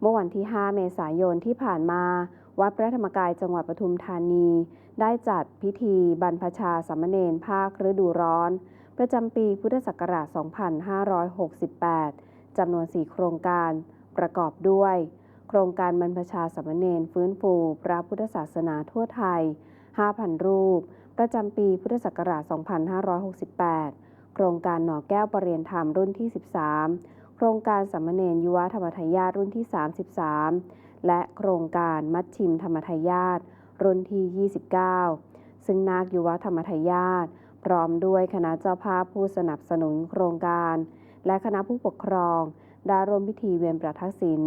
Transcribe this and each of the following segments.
เมื่อวันที่ 5 เมษายนที่ผ่านมา วัดพระธรรมกายจังหวัดปทุมธานี ได้จัดพิธีบรรพชาสามเณรภาคฤดูร้อน ประจำปีพุทธศักราช 2568 จำนวน 4 โครงการประกอบด้วย โครงการบรรพชาสามเณรฟื้นฟูพระพุทธศาสนาทั่วไทย 5,000 รูป ประจำปีพุทธศักราช 2568 โครงการหน่อแก้วประเรียนธรรมรุ่นที่ 13 โครงการสัมมเนรยุวธรรมทายาทรุ่นที่ 33 และโครงการมัชชิมธรรมทายาทรุ่นที่ 29 ซึ่งนาคยุวธรรมทายาทพร้อมด้วยคณะเจ้าภาพผู้สนับสนุนโครงการ และคณะผู้ปกครองได้ร่วมพิธีเวียนประทักษิณ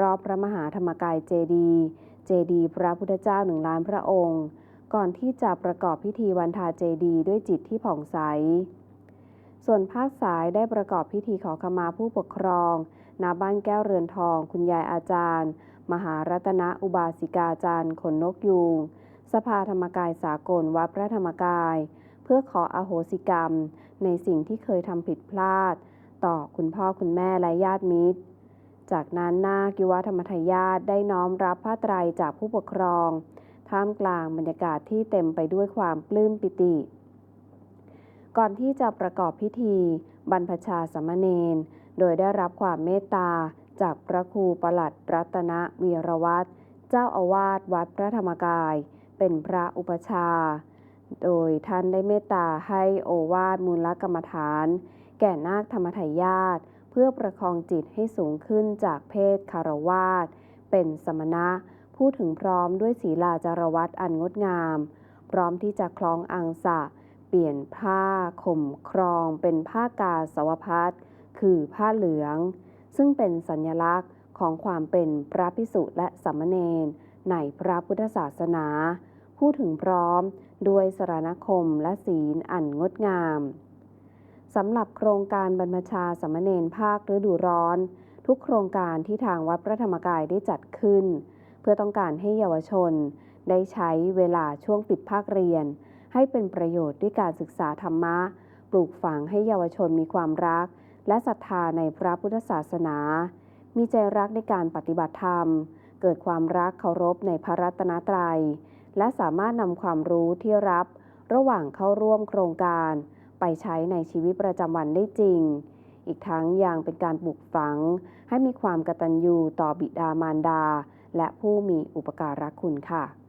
รอบพระมหาธรรมกายเจดีย์เจดีย์พระพุทธเจ้าหนึ่งล้านพระองค์ ก่อนที่จะประกอบพิธีวันทาเจดีย์ด้วยจิตที่ผ่องใส ส่วนภาคสายได้ประกอบพิธีขอขมาผู้ปกครองณบ้านแก้วเรือนทอง คุณยายอาจารย์ มหารัตนอุบาสิกาจารย์ขนนกยูงสภาธรรมกายสากลวัดพระธรรมกาย เพื่อขออโหสิกรรม ในสิ่งที่เคยทำผิดพลาด ต่อคุณพ่อคุณแม่และญาติมิตร จากนั้นนาคยุวธรรมทายาทได้น้อมรับผ้าไตรจากผู้ปกครอง ท่ามกลางบรรยากาศที่เต็มไปด้วยความปลื้มปิติ ก่อนที่จะประกอบพิธี บรรพชาสมเณรโดยได้รับความเมตตา จากพระครูประหลัดรัตนวีรวัตรเจ้าอาวาสวัดพระธรรมกาย เป็นพระอุปชา โดยท่านได้เมตตาให้โอวาทมูลกรรมฐาน แก่นาคธรรมทายาทเพื่อประคองจิตให้สูงขึ้นจากเพศคารวาสเป็นสมณะพูดถึงพร้อมด้วยศีลาจารวัตอันงดงาม พร้อมที่จะคล้องอังสะ ปลี่ยนผ้าข่มครองเป็นผ้ากาสาวพัดคือผ้าเหลือง ซึ่งเป็นสัญลักษณ์ของความเป็นพระพิสุและสัมมเนรในพระพุทธศาสนาพูดถึงพร้อมด้วยสรณคมและศีลอันงดงามสำหรับโครงการบรรพชาสามเณรภาคฤดูร้อน ทุกโครงการที่ทางวัดพระธรรมกายได้จัดขึ้น เพื่อต้องการให้เยาวชน ได้ใช้เวลาช่วงปิดภาคเรียน ให้เป็นประโยชน์ด้วยการศึกษาธรรมะ ปลูกฝังให้เยาวชนมีความรัก และศรัทธาในพระพุทธศาสนา มีใจรักในการปฏิบัติธรรม เกิดความรักเคารพในพระรัตนตรัย และสามารถนำความรู้ที่รับ ระหว่างเข้าร่วมโครงการ ไปใช้ในชีวิตประจำวันได้จริง อีกทั้งยังเป็นการปลูกฝัง ให้มีความกตัญญูต่อบิดามารดา และผู้มีอุปการะคุณค่ะ